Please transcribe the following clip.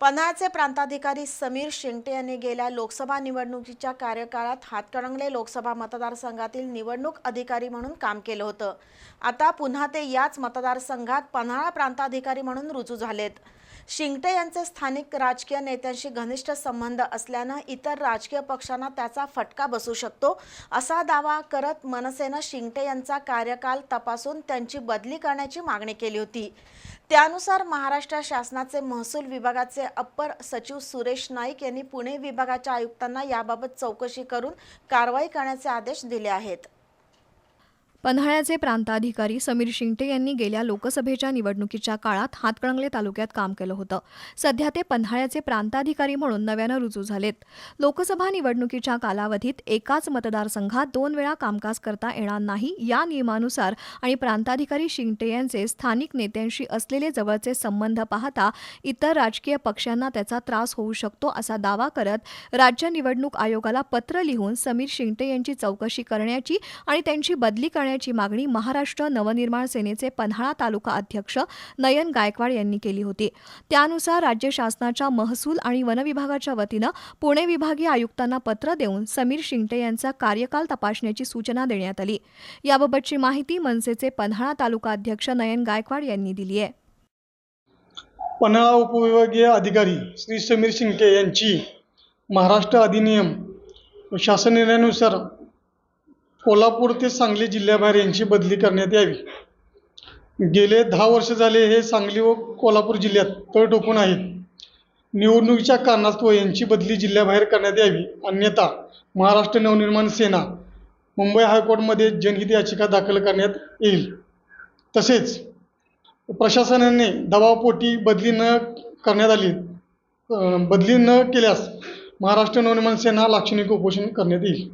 पन्हाळचे प्रांताधिकारी समीर शेंगटे यांनी गेल्या लोकसभा निवडणुकीच्या कार्यकाळात हातकणंगले लोकसभा मतदारसंघातील निवडणूक अधिकारी म्हणून काम केलं होतं. आता पुन्हा ते याच मतदारसंघात पन्हाळा प्रांताधिकारी म्हणून रुजू झालेत. शिंगटे यांचे स्थानिक राजकीय नेत्यांशी घनिष्ठ संबंध असल्यानं इतर राजकीय पक्षांना त्याचा फटका बसू शकतो. असा दावा करत मनसेनं शिंगटे यांचा कार्यकाल तपासून त्यांची बदली करण्याची मागणी केली होती. त्यानुसार महाराष्ट्र शासनाचे महसूल विभागाचे अप्पर सचिव सुरेश नाईक यांनी पुणे विभागाच्या आयुक्तांना याबाबत चौकशी करून कारवाई करण्याचे आदेश दिले आहेत. पन्हाळ्याचे प्रांताधिकारी समीर शिंगटे यांनी गेल्या लोकसभेच्या निवडणुकीच्या काळात हातकणंगले तालुक्यात काम केलं होतं. सध्या ते पन्हाळ्याचे प्रांताधिकारी म्हणून नव्यानं रुजू झालेत. लोकसभा निवडणुकीच्या कालावधीत एकाच मतदारसंघात दोन वेळा कामकाज करता येणार नाही या नियमानुसार आणि प्रांताधिकारी शिंगटे यांचे स्थानिक नेत्यांशी असलेले जवळचे संबंध पाहता इतर राजकीय पक्षांना त्याचा त्रास होऊ शकतो असा दावा करत राज्य निवडणूक आयोगाला पत्र लिहून समीर शिंगटे यांची चौकशी करण्याची आणि त्यांची बदली करण्याची मागणी महाराष्ट्र नवनिर्माण सेनेचे पन्हाळा तालुका अध्यक्ष नयन गायकवाड यांनी केली होती. त्यानुसार राज्य शासनाच्या महसूल आणि वन विभागाच्या वतीनं पुणे विभागीय आयुक्तांना पत्र देऊन समीर शिंगटे यांचा कार्यकाल तपासण्याची सूचना देण्यात आली. याबाबतची माहिती मनसेचे पन्हाळा तालुका अध्यक्ष नयन गायकवाड यांनी दिली आहे. पन्हाळा उपविभागीय अधिकारी श्री समीर शिंगटे यांची महाराष्ट्र अधिनियम शासन निर्णयानुसार कोल्हापूर ते सांगली जिल्ह्याबाहेर यांची बदली करण्यात यावी. गेले दहा वर्ष झाले हे सांगली व कोल्हापूर जिल्ह्यात तळ ठोकून आहेत. निवडणुकीच्या कारणास्तव यांची बदली जिल्ह्याबाहेर करण्यात यावी. अन्यथा महाराष्ट्र नवनिर्माण सेना मुंबई हायकोर्टमध्ये जनहित याचिका दाखल करण्यात येईल. तसेच प्रशासनाने दबावपोटी बदली न करण्यात आली. बदली न केल्यास महाराष्ट्र नवनिर्माण सेना लाक्षणिक उपोषण करण्यात येईल.